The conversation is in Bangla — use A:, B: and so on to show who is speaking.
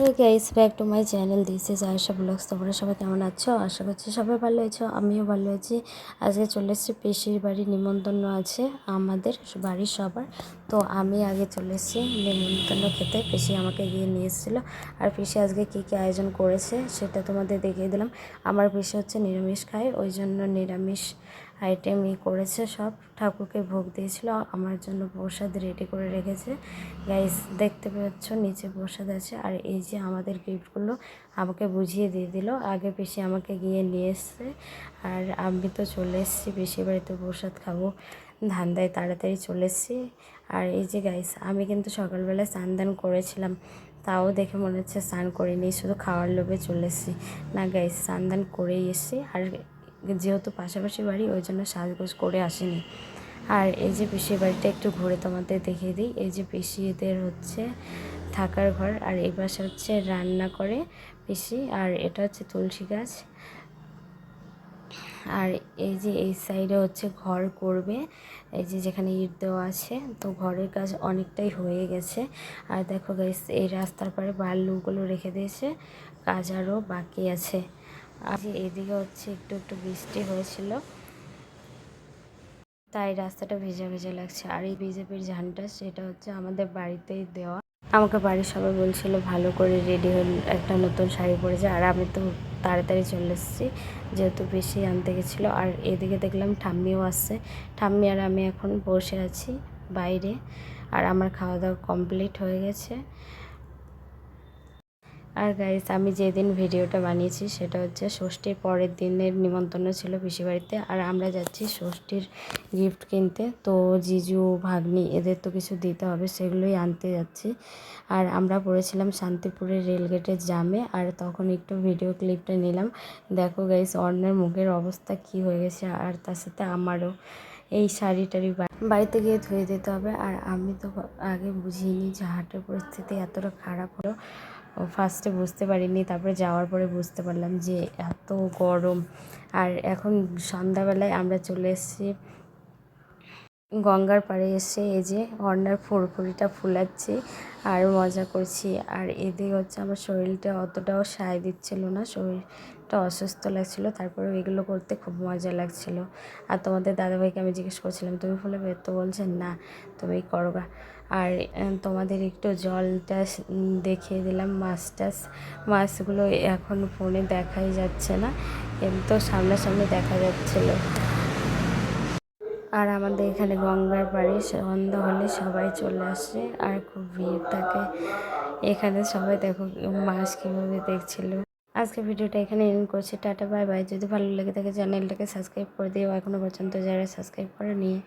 A: Hey guys back to my channel this is Aysha vlogs তোমরা সবাই কেমন আছো? আশা করছি সবাই ভালো আছো, আমিও ভালো আছি। আজকে চলে এসেছি পেশির বাড়ি, নিমন্ত্রণ আছে আমাদের বাড়ির সবার। তো আমি আগে চলে এসেছি। নিমন্ত্রণ খেতে পিসি আমাকে গিয়ে নিয়ে এসেছিল। আর পিসি আজকে কী কী আয়োজন করেছে সেটা তোমাদের দেখিয়ে দিলাম। আমার পিসি হচ্ছে নিরামিষ খায়, ওই জন্য নিরামিষ আইটেমই করেছে সব। ঠাকুরকে ভোগ দিয়েছিল, আমার জন্য প্রসাদ রেডি করে রেখেছে। গাইস দেখতে পাচ্ছ নিচে প্রসাদ আছে। আর এই যে আমাদের গিফটগুলো আমাকে বুঝিয়ে দিয়ে দিল। আগে পিসি আমাকে গিয়ে নিয়ে এসছে। আর আমি তো চলে এসেছি, পিসির বাড়িতে প্রসাদ খাব। ধান্দায় তাড়াতাড়ি চলে এসেছি আর এই যে গাইস আমি কিন্তু সকালবেলায় স্নান দান করেছিলাম, তাও দেখে মনে হচ্ছে স্নান করিনি, শুধু খাওয়ার লোভে চলে এসেছি না গাইস স্নান দান করেই এসেছি, আর যেহেতু পাশাপাশি বাড়ি, ওই জন্য সাজগোজ করে আসেনি। আর এই যে পিসির বাড়িটা একটু ঘুরে তোমাদের দেখিয়ে দিই, এই যে পিসিদের হচ্ছে থাকার ঘর, আর এই পাশে হচ্ছে রান্না করে পিসি, আর এটা হচ্ছে তুলসী গাছ। আর এই যে এই সাইডে হচ্ছে ঘর করবে। এই যে যেখানে ইট দেওয়া আছে, তো ঘরের কাজ অনেকটাই হয়ে গেছে। আর দেখো গাইস এই রাস্তার পরে বালুগুলো রেখে দিয়েছে, কাজ আরও বাকি আছে। আর এদিকে হচ্ছে একটু একটু বৃষ্টি হয়েছিল, তাই রাস্তাটা ভেজা ভেজা লাগছে। আর এই বিজেপির ঝানটা সেটা হচ্ছে আমাদের বাড়িতেই দেওয়া। আমাকে বাড়ির সবাই বলছিল, ভালো করে রেডি হয়ে একটা নতুন শাড়ি পরেছে। আর আমি তো তাড়াতাড়ি চলে এসেছি। যেহেতু বেশি আনতে গেছিল, আর এদিকে দেখলাম ঠাম্মিও আসছে। ঠাম্মি আর আমি এখন বসে আছি বাইরে, আর আমার খাওয়া দাওয়া কমপ্লিট হয়ে গেছে। আর গাইস আমি যেদিন ভিডিওটা বানিয়েছি সেটা হচ্ছে ষষ্ঠীর পরের দিনের নিমন্ত্রণ ছিল পিসিবাড়িতে আর আমরা যাচ্ছি ষষ্ঠীর গিফট কিনতে। তো জিজু, ভাগ্নি, এদের তো কিছু দিতে হবে, সেগুলোই আনতে যাচ্ছি। আর আমরা পড়েছিলাম শান্তিপুরের রেলগেটের জামে, আর তখন একটু ভিডিও ক্লিপটা নিলাম। দেখো গাইস অর্ণের মুখের অবস্থা কি হয়ে গেছে, আর তার সাথে আমারও এই শাড়ি টাড়ি বাড়িতে গিয়ে ধুয়ে দিতে হবে। আর আমি তো আগে বুঝিনি যে হাটের পরিস্থিতি এতটা খারাপ হলো। ফার্স্টে বুঝতে পারিনি, তারপরে যাওয়ার পরে বুঝতে পারলাম যে এত গরম। আর এখন সন্ধ্যাবেলায় আমরা চলে এসেছি গঙ্গার পাড়ে এসে এই যে হর্নার ফুরফুরিটা ফুলাচ্ছি আর মজা করছি। আর এদিকে হচ্ছে আমার শরীরটা অতটাও সায় দিচ্ছিল না, শরীরটা অসুস্থ লাগছিল তারপরে এগুলো করতে খুব মজা লাগছিল। আর তোমাদের দাদাভাইকে আমি জিজ্ঞেস করছিলাম, তুমি ফুলাবে তো বলছেন, না, তুমি করবা আর তোমাদের একটু জলটা দেখিয়ে দিলাম মাছ টাছ। মাছগুলো এখন ফোনে দেখাই যাচ্ছে না, কিন্তু সামনাসামনি দেখা যাচ্ছিল। আর আমাদের এখানে গঙ্গার বাড়ি সন্ধ্যা হলে সবাই চলে আসে আর খুব ভিড় থাকে। এখানে সবাই দেখো মাছ কীভাবে দেখছিল। আজকে ভিডিওটা এখানে এন্ড করছি। Tata, bye bye. যদি ভালো লেগে থাকে চ্যানেলটাকে সাবস্ক্রাইব করে দিও। এখনও পর্যন্ত যারা সাবস্ক্রাইব করে নিয়ে